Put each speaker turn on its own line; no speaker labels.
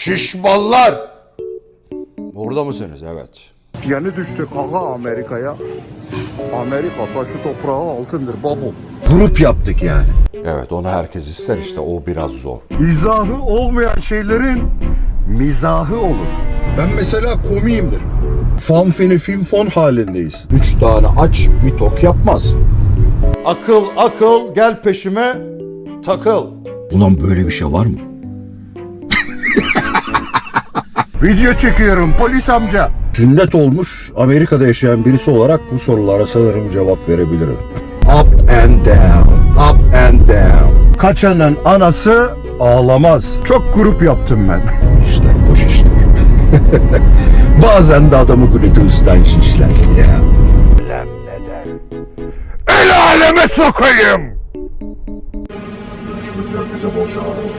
Şişmanlar! Burada mısınız? Evet.
Yeni düştük aga Amerika'ya. Amerika taşı toprağı altındır babu.
Grup yaptık yani.
Evet onu herkes ister işte o biraz zor.
İzahı olmayan şeylerin mizahı olur.
Ben mesela komiyimdir. Fanfini finfon halindeyiz. Üç tane aç bir tok yapmaz.
Akıl akıl gel peşime takıl.
Ulan böyle bir şey var mı?
Video çekiyorum polis amca.
Sünnet olmuş Amerika'da yaşayan birisi olarak bu sorulara sanırım cevap verebilirim. Up and down, up and down.
Kaçanın anası ağlamaz. Çok grup yaptım ben.
İşler boş işler. Bazen de adamı gluteus'tan şişler ya.
El aleme sokayım.
Görüşmek üzere bize bol şans.